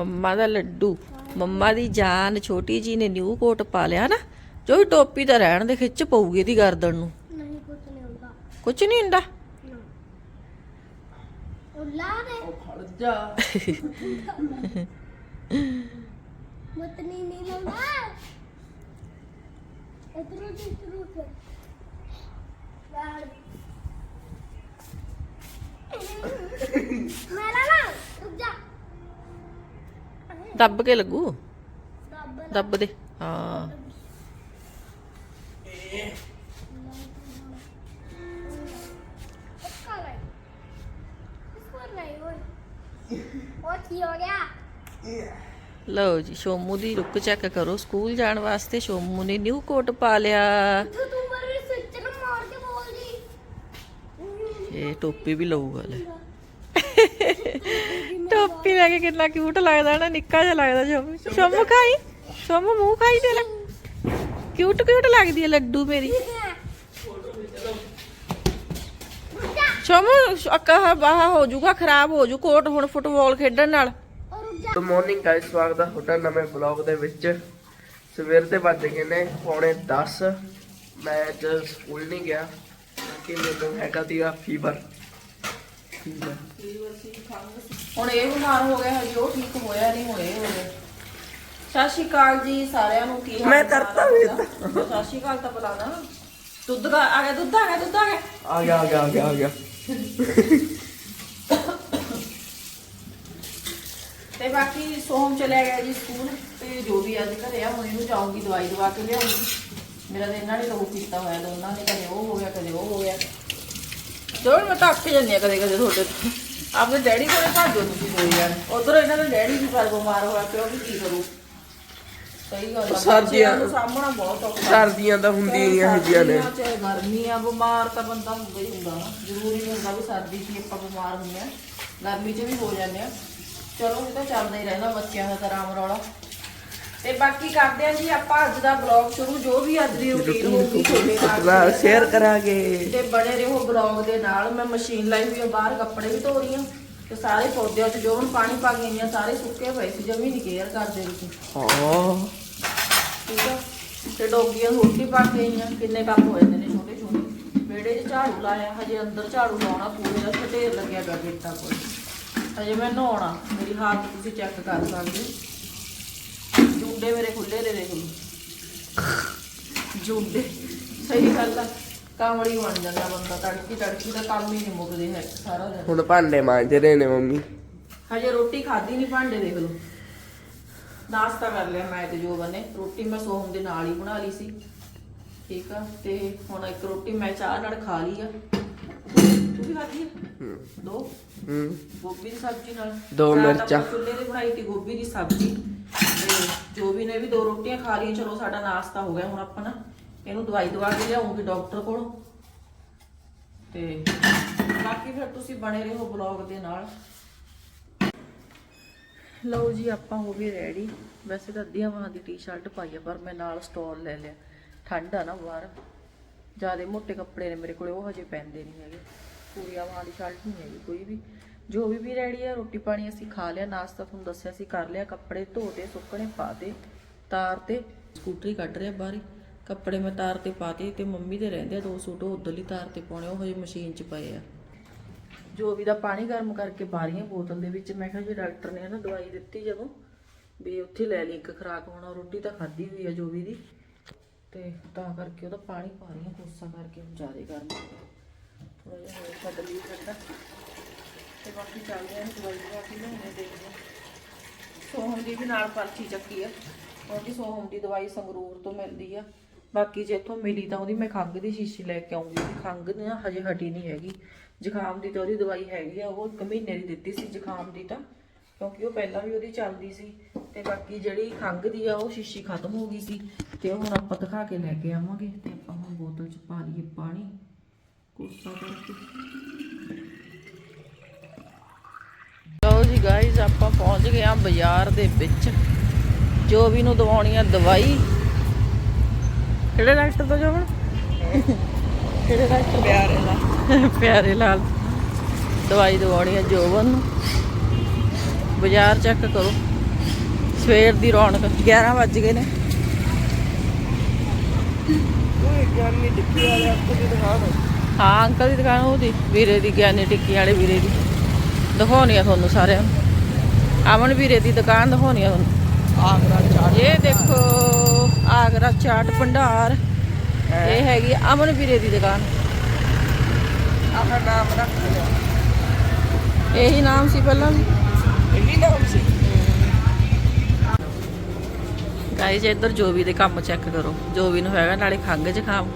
ਮੰਮਾ ਦਾ ਲੱਡੂ। ਮੰਮਾ ਦੀ ਜਾਨ ਛੋਟੀ ਜੀ ਨੇ ਨਿਊ ਕੋਟ ਪਾ ਲਿਆ ਨਾ ਜੋ ਵੀ ਟੋਪੀ ਤਾਂ ਰਹਿਣ ਦੇ ਖਿੱਚ ਪਊਗੀ ਇਹਦੀ ਗਰਦਨ ਨੂੰ। ਨਹੀਂ ਕੁਝ ਨਹੀਂ ਹੁੰਦਾ। ਕੁਝ ਨਹੀਂ ਹੁੰਦਾ? ਨਾ। ਉਹ ਲਾ ਦੇ। ਉਹ ਖੜ ਜਾ। ਮਤਨੀ ਨਹੀਂ ਲਾਉਂਦਾ। ਇਤਰੂ ਦੀ ਇਤਰੂ ਤੇ ਲਾੜ ਮੈਂ ਲਾ ਲਾ ਰੁਕ ਜਾ। ਦੱਬ ਕੇ ਲੱਗੂ? ਦੱਬ ਦੇ ਹਾਂ। ਲਓ ਜੀ ਸ਼ੋਮੂ ਦੀ ਰੁੱਕ ਚੈੱਕ ਕਰੋ। ਸਕੂਲ ਜਾਣ ਵਾਸਤੇ ਸ਼ੋਮੂ ਨੇ ਨਿਊ ਕੋਟ ਪਾ ਲਿਆ। ਇਹ ਟੋਪੀ ਵੀ ਲਊਗਾ ਲੈ। ਲੈ ਕੇ ਕਿੰਨਾ ਕਿਊਟ ਲੱਗਦਾ ਨਾ ਨਿੱਕਾ ਜਿਹਾ ਲੱਗਦਾ ਸ਼ਮ ਸ਼ਮ ਖਾਈ ਸ਼ਮ ਮੂੰਹ ਖਾਈ ਤੇਰਾ। ਕਿਊਟ ਕਿਊਟ ਲੱਗਦੀ ਹੈ ਲੱਡੂ ਮੇਰੀ। ਸ਼ਮ ਅੱਖਾਂ ਬਾਹ ਹੋ ਜਾਊਗਾ ਖਰਾਬ ਹੋ ਜੂ ਕੋਟ ਹੁਣ ਫੁੱਟਬਾਲ ਖੇਡਣ ਨਾਲ। ਗੁੱਡ ਮਾਰਨਿੰਗ ਗਾਇਸ ਸਵਾਗਤ ਹੈ ਤੁਹਾਡਾ ਨਵੇਂ ਵਲੌਗ ਦੇ ਵਿੱਚ। ਸਵੇਰ ਦੇ ਵੱਜ ਗਏ ਨੇ ਪੌਣੇ 10 ਮੈਂ ਅੱਜ ਸਕੂਲ ਨਹੀਂ ਗਿਆ ਕਿ ਮੈਨੂੰ ਹੈਗਾ ਸੀਗਾ ਫੀਵਰ ਫੀਵਰ ਸੀ ਖੰਗ ਹੁਣ ਇਹ ਬਿਮਾਰ ਹੋ ਗਿਆ ਹਜੇ ਉਹ ਠੀਕ ਹੋਇਆ ਨਹੀਂ ਹੋਏ ਹੋਏ ਸਤਿ ਸ਼੍ਰੀ ਅਕਾਲ ਜੀ ਸਾਰਿਆਂ ਨੂੰ ਕੀ ਹਾਲ ਮੈਂ ਕਰਤਾ ਵੀ? ਸਤਿ ਸ਼੍ਰੀ ਅਕਾਲ ਤਾਂ ਬੁਲਾਣਾ ਦੁੱਧ ਦਾ ਆ ਗਿਆ ਦੁੱਧ ਆ ਗਿਆ ਦੁੱਧ ਆ ਗਿਆ। ਆ ਗਿਆ ਆ ਗਿਆ ਆ ਗਿਆ ਆ ਗਿਆ। ਤੇ ਬਾਕੀ ਸੋਹਮ ਚਲਿਆ ਗਿਆ ਜੀ ਸਕੂਲ ਤੇ ਜੋ ਵੀ ਅੱਜ ਘਰੇ ਆ ਹੁਣ ਇਹਨੂੰ ਜਾਊਂਗੀ ਦਵਾਈ ਦਵਾ ਕੇ ਲਿਆਉਂਗੀ ਮੇਰਾ ਤਾਂ ਇਹਨਾਂ ਨੇ ਲਹੂ ਪੀਤਾ ਹੋਇਆ ਦੋਨਾਂ ਨੇ ਕਦੇ ਉਹ ਹੋ ਗਿਆ ਕਦੇ ਉਹ ਹੋ ਗਿਆ। ਦੋੜ ਮੈਂ ਤਾਂ ਜਾਂਦੀ ਆ ਕਦੇ ਕਦੇ ਤੁਹਾਡੇ ਤੋਂ। ਆਪਣੇ ਡੈਡੀ ਕੋਲੇ ਭਾਜੋ ਤੁਸੀਂ ਦੋ ਯਾਰ। ਉਧਰ ਇਹਨਾਂ ਦਾ ਡੈਡੀ ਵੀ ਪਰ ਬਿਮਾਰ ਹੋਇਆ ਪਿਆ ਉਹ ਵੀ ਕੀ ਕਰੂ? ਸਹੀ ਗੱਲ ਆ ਸਰਦੀਆਂ- ਬੱਚਿਆਂ ਨੂੰ ਸਾਹਮਣਾ ਬਹੁਤ ਔਖਾ। ਸਰਦੀਆਂ ਤਾਂ ਹੁੰਦੀਆਂ ਹੀ ਇਹੋ ਜਿਹੀਆਂ ਨੇ। ਸਰਦੀਆਂ, ਚਾਹੇ ਗਰਮੀਆਂ ਬਿਮਾਰ ਤਾਂ ਬੰਦਾ ਹੁੰਦਾ ਹੀ ਹੁੰਦਾ ਨਾ ਜ਼ਰੂਰੀ ਨਹੀਂ ਹੁੰਦਾ ਵੀ ਸਰਦੀ 'ਚ ਹੀ ਆਪਾਂ ਬਿਮਾਰ ਹੁੰਦੇ ਆ। ਗਰਮੀ 'ਚ ਵੀ ਹੋ ਜਾਂਦੇ ਆ। ਚਲੋ ਇਹ ਤਾਂ ਚੱਲਦਾ ਹੀ ਰਹਿੰਦਾ ਬੱਚਿਆਂ ਦਾ ਤਾਂ ਰਾਮ ਰੌਲਾ। ਤੇ ਬਾਕੀ ਕਰਦੇ ਆ ਜੀ ਆਪਾਂ ਅੱਜ ਦਾ ਬਲੌਗ ਸ਼ੁਰੂ ਜੋ ਵੀ ਅੱਜ ਦੀ ਰੁਟੀਨ ਹੋਊਗੀ ਤੁਹਾਡੇ ਨਾਲ ਸ਼ੇਅਰ ਕਰਾਂਗੇ। ਤੇ ਬਣੇ ਰਹੋ ਬਲੌਗ ਦੇ ਨਾਲ। ਮੈਂ ਮਸ਼ੀਨ ਲਾਈ ਹੋਈ ਆ ਬਾਹਰ ਕੱਪੜੇ ਵੀ ਧੋ ਰਹੀ ਹਾਂ ਤੇ ਸਾਰੇ ਪੌਦਿਆਂ 'ਚ ਜੋ ਹੁਣ ਪਾਣੀ ਪਾ ਕੇ ਆਈਆਂ ਸਾਰੇ ਸੁੱਕੇ ਪਏ ਸੀ ਜਮੀ ਨਹੀਂ ਕੇਅਰ ਕਰਦੇ ਤੁਸੀਂ। ਹਾਂ ਠੀਕ ਆ? ਤੇ ਡੋਗੀਆਂ ਰੋਟੀ ਪਾ ਕੇ ਆਈਆਂ ਕਿੰਨੇ ਕੰਮ ਹੋ ਜਾਂਦੇ ਨੇ ਛੋਟੇ ਛੋਟੇ। ਵਿਹੜੇ 'ਚ ਝਾੜੂ ਲਾਇਆ ਹਜੇ ਅੰਦਰ ਝਾੜੂ ਲਾਉਣਾ ਪੂਰੇ ਦਾ ਢੇਰ ਲੱਗਿਆ ਪਿਆ ਗੇਟਾਂ ਕੋਲ। ਹਜੇ ਮੈਂ ਨਹਾਉਣਾ ਮੇਰੀ ਹਾਲਤ ਤੁਸੀਂ ਚੈੱਕ ਕਰ ਸਕਦੇ ਹੋ। ਜੁੰਡੇ ਮੇਰੇ ਖੁੱਲੇ ਦੇ ਦੇਖ ਲਓ। ਜੁੰਡੇ ਸਹੀ ਗੱਲ ਆ। ਕਾਮੜੀ ਬਣ ਜਾਂਦਾ ਬੰਦਾ ਤੜਕੀ ਤੜਕੀ ਦਾ ਕੰਮ ਹੀ ਨਹੀਂ ਮੁੱਕਦੇ ਹੈ ਸਾਰਾ ਦਿਨ। ਹੁਣ ਭਾਂਡੇ ਮਾਂਜ ਰਹੇ ਨੇ ਮੰਮੀ। ਹਜੇ ਰੋਟੀ ਖਾਧੀ ਨਹੀਂ ਭਾਂਡੇ ਦੇਖ ਲਓ। ਨਾਸ਼ਤਾ ਕਰ ਲਿਆ ਮੈਂ ਤੇ ਜੋ ਬਨੇ ਰੋਟੀ ਮੈਂ ਸੋਹਮ ਦੇ ਨਾਲ ਹੀ ਬਣਾ ਲਈ ਸੀ। ਠੀਕ ਆ ਤੇ ਹੁਣ ਇੱਕ ਰੋਟੀ ਮੈਂ ਚਾਹ ਨਾਲ ਖਾ ਲਈ ਆ। ਤੂੰ ਵੀ ਖਾਧੀ ਆ? ਦੋ? ਹੂੰ। ਗੋਭੀ ਦੀ ਸਬਜ਼ੀ ਨਾਲ। ਦੋ ਤਾਂ ਮਿਰਚਾਂ। ਚੁੱਲ੍ਹੇ ਤੇ ਬਣਾਈ ਤੀ ਗੋਭੀ ਦੀ ਸਬਜ਼ੀ। ਤੇ ਜੋ ਵੀ ਨੇ ਵੀ ਦੋ ਰੋਟੀਆਂ ਖਾ ਲਈਆਂ ਚਲੋ ਸਾਡਾ ਨਾਸ਼ਤਾ ਹੋ ਗਿਆ ਹੁਣ ਆਪਾਂ ਨਾ। ਇਹਨੂੰ ਦਵਾਈ ਦਵਾ ਕੇ ਲਿਆਉਂਗੀ ਡਾਕਟਰ ਕੋਲੋਂ। ਤੇ ਬਾਕੀ ਫਿਰ ਤੁਸੀਂ ਬਣੇ ਰਹੋ ਬਲੌਗ ਦੇ ਨਾਲ। ਲਓ ਜੀ ਆਪਾਂ ਹੋ ਗਏ ਰੈਡੀ ਵੈਸੇ ਤਾਂ ਅੱਧੀਆਂ ਬਾਹਾਂ ਦੀ ਟੀ-ਸ਼ਰਟ ਪਾਈ ਆ ਪਰ ਮੈਂ ਨਾਲ ਸਟਾਲ ਲੈ ਲਿਆ। ਠੰਡ ਆ ਨਾ ਬਾਹਰ। ਜਿਆਦੇ ਮੋਟੇ ਕੱਪੜੇ ਨੇ ਮੇਰੇ ਕੋਲੇ ਉਹ ਹਜੇ ਪੈਂਦੇ ਨਹੀਂ ਹੈਗੇ। ਪੂਰੀਆਂ ਬਾਹਾਂ ਦੀ ਨਹੀਂ ਹੈਗੀ ਕੋਈ ਵੀ। ਜੋ ਵੀ ਵੀ ਰੈਡੀ ਆ, ਰੋਟੀ ਪਾਣੀ ਅਸੀਂ ਖਾ ਲਿਆ, ਨਾਸ਼ਤਾ ਤੁਹਾਨੂੰ ਦੱਸਿਆ ਸੀ, ਕਰ ਲਿਆ। ਕੱਪੜੇ ਧੋ ਸੁੱਕਣੇ ਪਾ ਤਾਰ ਤੇ ਸਕੂਟਰੀ ਕੱਢ ਰਿਹਾ ਬਾਹਰ ਕੱਪੜੇ ਮੈਂ ਤਾਰ ਤੇ ਪਾਤੇ ਤੇ ਮੰਮੀ ਦੇ ਰਹਿੰਦੇ ਆ, ਦੋ ਸੂਟ ਉਧਰਲੀ ਤਾਰ ਤੇ ਪਾਉਣੇ, ਉਹ ਹਜੇ ਮਸ਼ੀਨ 'ਚ ਪਏ ਆ। ਜੋ ਵੀ ਦਾ ਪਾਣੀ ਗਰਮ ਕਰਕੇ ਪਾ ਰਹੀ ਬੋਤਲ ਦੇ ਵਿੱਚ, ਮੈਂ ਕਿਹਾ ਜੀ ਡਾਕਟਰ ਨੇ ਨਾ ਦਵਾਈ ਦਿੱਤੀ ਜਦੋਂ ਵੀ ਉੱਥੇ ਲੈ ਲਈ ਇੱਕ ਖਰਾਕ, ਹੋਣਾ ਰੋਟੀ ਤਾਂ ਖਾਧੀ ਹੋਈ ਆ ਜੋ ਵੀ ਦੀ। ਤੇ ਤਾਂ ਕਰਕੇ ਉਹਦਾ ਪਾਣੀ ਪਾ ਰਹੀ ਹਾਂ, ਕੋਸਾ ਕਰਕੇ ਹੁਣ ਜ਼ਿਆਦਾ ਗਰਮ ਹੋ ਗਿਆ। ਥੋੜਾ ਜਿਹਾ ਹੋਰ ਛੱਡ ਲਈ ਠੰਡਾ ਤੇ ਬਾਕੀ ਚੱਲਦੇ ਹਾਂ ਦਵਾਈ ਦਵਾ ਕੇ ਲਿਆਉਣੇ ਦੇਖਦੇ ਹਾਂ ਸੋਹਮ ਦੀ ਵੀ ਨਾਲ ਪਰਚੀ ਚੱਕੀ ਆ। ਕਿਉਂਕਿ ਸੋਹਮ ਦੀ ਦਵਾਈ ਸੰਗਰੂਰ ਤੋਂ ਮਿਲਦੀ ਆ। ਬਾਕੀ ਜੇ ਇੱਥੋਂ ਮਿਲੀ ਤਾਂ ਉਹਦੀ ਮੈਂ ਖੰਘ ਦੀ ਸ਼ੀਸ਼ੀ ਲੈ ਕੇ ਆਉਂਗੀ। ਉਹਦੀ ਖੰਘ ਨਾ ਹਜੇ ਹਟੀ ਨਹੀਂ ਹੈਗੀ। ਜ਼ੁਕਾਮ ਦੀ ਤਾਂ ਉਹਦੀ ਦਵਾਈ ਹੈਗੀ ਆ। ਉਹ ਇੱਕ ਮਹੀਨੇ ਦੀ ਦਿੱਤੀ ਸੀ ਜ਼ੁਕਾਮ ਦੀ ਤਾਂ, ਕਿਉਂਕਿ ਉਹ ਪਹਿਲਾਂ ਵੀ ਉਹਦੀ ਚੱਲਦੀ ਸੀ। ਤੇ ਬਾਕੀ ਜਿਹੜੀ ਖੰਘ ਦੀ ਆ, ਉਹ ਸ਼ੀਸ਼ੀ ਖਤਮ ਹੋ ਗਈ ਸੀ। ਤੇ ਉਹ ਹੁਣ ਆਪਾਂ ਦਿਖਾ ਕੇ ਲੈ ਕੇ ਆਵਾਂਗੇ। ਤੇ ਆਪਾਂ ਹੁਣ ਬੋਤਲ 'ਚ ਪਾ ਲਈਏ ਪਾਣੀ। ਲਓ ਜੀ ਗਾਇਜ਼ ਆਪਾਂ ਪਹੁੰਚ ਗਏ ਆ ਬਾਜ਼ਾਰ ਦੇ ਵਿੱਚ। ਜੋ ਵੀ ਨੂੰ ਦਵਾਉਣੀ ਆ ਦਵਾਈ। ਕਿਹੜੇ ਡਾਕਟਰ ਤੋਂ ਜਾਵਣ ਕਿਹੜੇ ਡਾਕਟਰ ਪਿਆਰੇ ਲਾਲ ਪਿਆਰੇ ਲਾਲ ਦਵਾਈ ਦਵਾਉਣੀ ਆ ਜੋਬਨ ਨੂੰ। ਬਾਜ਼ਾਰ ਚੈੱਕ ਕਰੋ। ਸਵੇਰ ਦੀ ਰੌਣਕ। 11 ਵੱਜ ਗਏ ਨੇ। ਓਏ ਗਿਆਨੀ ਟਿੱਕੀ ਵਾਲੇ ਆਪਕੋ ਦੀ। ਦੁਕਾਨ ਹੈ ਅੰਕਲ ਦੀ ਦੁਕਾਨ ਉਹਦੀ ਵੀਰੇ ਦੀ ਗਿਆਨੀ ਟਿੱਕੀ ਵਾਲੇ ਵੀਰੇ ਦੀ। ਦਿਖਾਉਣੀ ਆ ਤੁਹਾਨੂੰ ਸਾਰਿਆਂ ਨੂੰ। ਅਮਨ ਵੀਰੇ ਦੀ ਦੁਕਾਨ ਦਿਖਾਉਣੀ ਆ ਤੁਹਾਨੂੰ। ਆਗਰਾ ਚਾਟ। ਇਹ ਦੇਖੋ ਆਗਰਾ ਚਾਟ ਭੰਡਾਰ। ਇਹ ਹੈਗੀ ਅਮਨ ਵੀਰੇ ਦੀ ਦੁਕਾਨ। ਆਹ ਨਾਮ ਰੱਖ ਲਿਆ ਇਹੀ ਨਾਮ ਸੀ ਪਹਿਲਾਂ ਵੀ। ਇਹੀ ਨਾਮ ਸੀ। ਗਾਇਜ਼ ਇੱਧਰ ਜੋਵੀ ਦੇ ਕੰਮ ਚੈੱਕ ਕਰੋ। ਜੋਵੀ ਨੂੰ ਹੈਗਾ ਨਾਲੇ ਖੰਘ ਜ਼ੁਕਾਮ।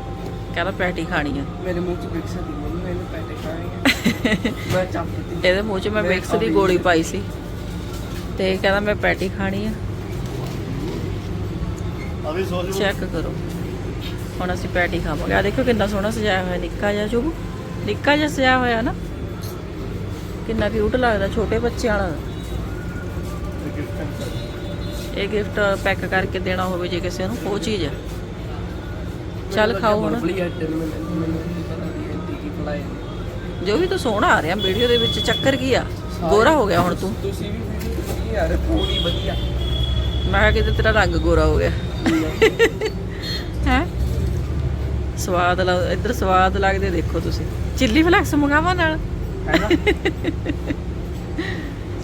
ਕਹਿੰਦਾ ਪੈਟੀ ਖਾਣੀ ਆ। ਮੇਰੇ ਮੂੰਹ ਚ ਵਿਕਸ ਦੀ ਮੰਮੀ ਮੈਨੂੰ ਪੈਟੇ ਖਾਣਗੇ ਮੈਂ ਚੱਪਤੀ ਇਹਦੇ ਮੂੰਹ 'ਚ ਮੈਂ ਮੈਂ ਵਿਕਸ ਦੀ ਗੋਲੀ ਪਾਈ ਸੀ। ਤੇ ਕਹਿੰਦਾ ਮੈਂ ਪੈਟੀ ਖਾਣੀ ਆ। ਅਭੀ ਸੋ ਚੈੱਕ ਕਰੋ। ਹੁਣ ਅਸੀਂ ਪੈਟੀ ਖਾਵਾਂਗੇ। ਆ ਦੇਖੋ ਕਿੰਨਾ ਸੋਹਣਾ ਸਜਾਇਆ ਹੋਇਆ ਨਿੱਕਾ ਜਿਹਾ ਸ਼ੁਭ। ਨਿੱਕਾ ਜਿਹਾ ਸਜਾਇਆ ਹੋਇਆ ਨਾ। ਕਿੰਨਾ ਕਿਊਟ ਲੱਗਦਾ ਛੋਟੇ ਬੱਚਿਆਂ ਵਾਲਾ। ਇਹ ਗਿਫਟ ਪੈਕ ਕਰਕੇ ਦੇਣਾ ਹੋਵੇ ਜੇ ਕਿਸੇ ਨੂੰ ਉਹ ਚੀਜ਼ ਹੈ ਚੱਲ ਖਾਓ ਹੁਣ ਜੋ ਵੀ ਤੂੰ ਸੋਹਣਾ ਆ ਰਿਹਾ ਵੀਡੀਓ ਦੇ ਵਿੱਚ ਚੱਕਰ ਕੀ ਆ? ਗੋਰਾ ਹੋ ਗਿਆ ਹੁਣ ਤੂੰ। ਤੁਸੀਂ ਵੀ ਵੀਡੀਓ ਵਧੀਆ ਯਾਰ ਥੋੜੀ ਵਧੀਆ। ਮੈਂ ਕਿਹਾ ਤੇਰਾ ਰੰਗ ਗੋਰਾ ਹੋ ਗਿਆ। ਹੈ? ਸਵਾਦ ਲੱਗ ਇੱਧਰ ਸਵਾਦ ਲੱਗਦੇ ਦੇਖੋ ਤੁਸੀਂ। ਚਿੱਲੀ ਫਲੈਕਸ ਮੰਗਾਵਾਂ ਨਾਲ? ਹੈ